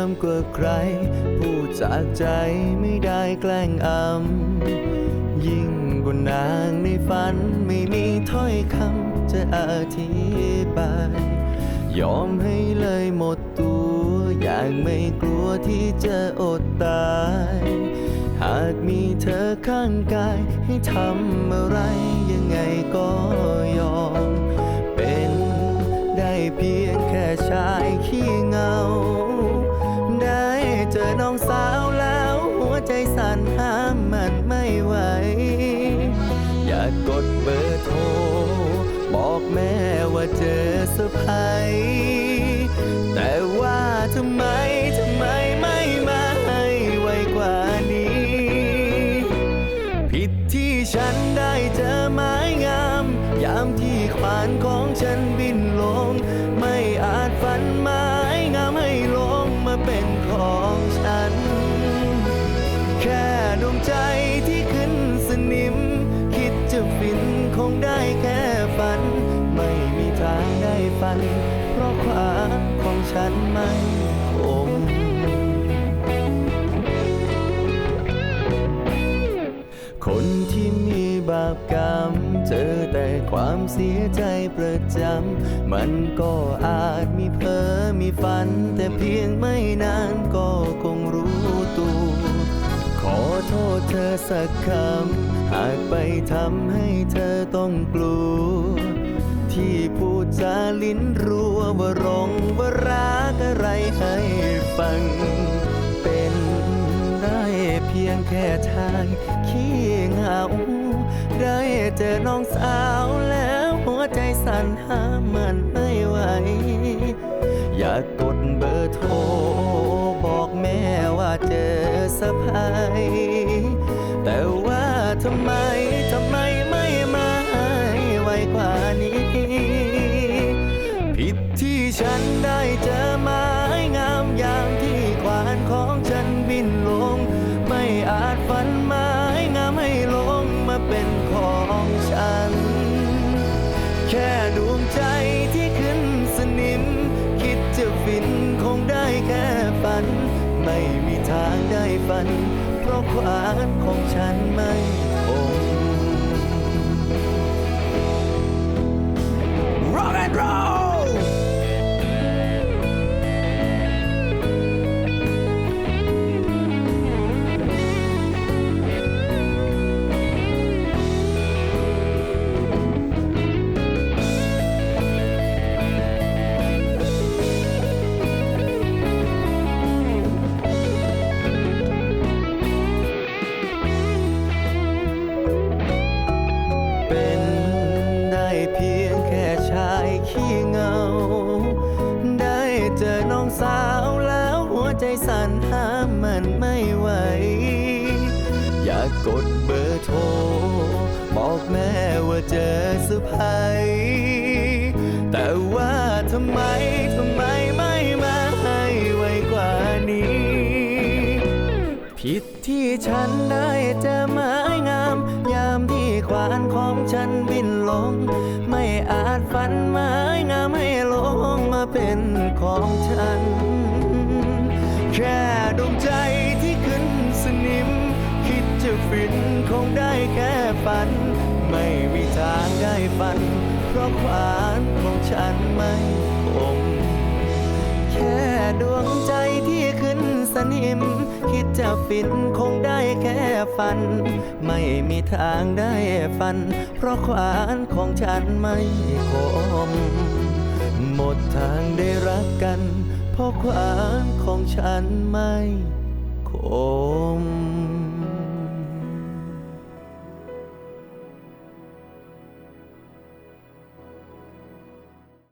ามกว่าใคร พูดจากใจไม่ได้แกล้งอำยิ่งกว่านางในฝันไม่มีถ้อยคำจะอธิบาย ยอมให้เลยหมดตัว อย่างไม่กลัวที่จะอดตาย หากมีเธอข้างกายให้ทำอะไร ใจสั่นห้ามมันไม่ไหว อยากกดเบอร์โทร บอกแม่ว่าเจอเซอร์ไพรส์แต่ว่าทำไมทำไมไม่มาให้ไวกว่านี้ ผิดที่ฉันได้เจอไม้งาม ยามที่ขวานของฉันบินลง เพราะความของฉันไม่คมคนที่มีบาปกรรม เจอแต่ความเสียใจประจำ มันก็อาจมีเพ้อมีฝัน แต่เพียงไม่นานก็คงรู้ตัว ขอโทษเธอสักคำ หากไปทำให้เธอต้องกลัว ลิ้นรัวว่ารงว่ารักอะไรให้ฟัง เป็นได้เพียงแค่ชายขี้เหงา ได้เจอน้องสาวแล้วหัวใจสั่นห้ามมันไม่ไหว อยากกดเบอร์โทรบอกแม่ว่าเจอสะพายแต่ว่าทำไม แค่ดวงใจที่ขึ้นสนิม คิดจะฟินคงได้แค่ฝัน ไม่มีทางได้ฝัน เพราะความของฉันไม่ หัวใจสั่นห้ามมันไม่ไหว อยากกดเบอร์โทร บอกแม่ว่าเจอสุภัย แต่ว่าทำไมทำไมไม่มาให้ไวกว่านี้ ผิดที่ฉันได้จอไม้งาม ยามที่ขวานของฉันบินลง ไม่อาจฝันไม้งามให้ลงมาเป็นของฉัน ฟินคงได้แค่ฝัน ไม่มีทางได้ฝัน เพราะขวานของฉันไม่คมแค่ดวงใจที่ขึ้นสนิม คิดจะฟินคงได้แค่ฝัน ไม่มีทางได้ฝัน เพราะขวานของฉันไม่คมหมดทางได้รักกัน เพราะขวานของฉันไม่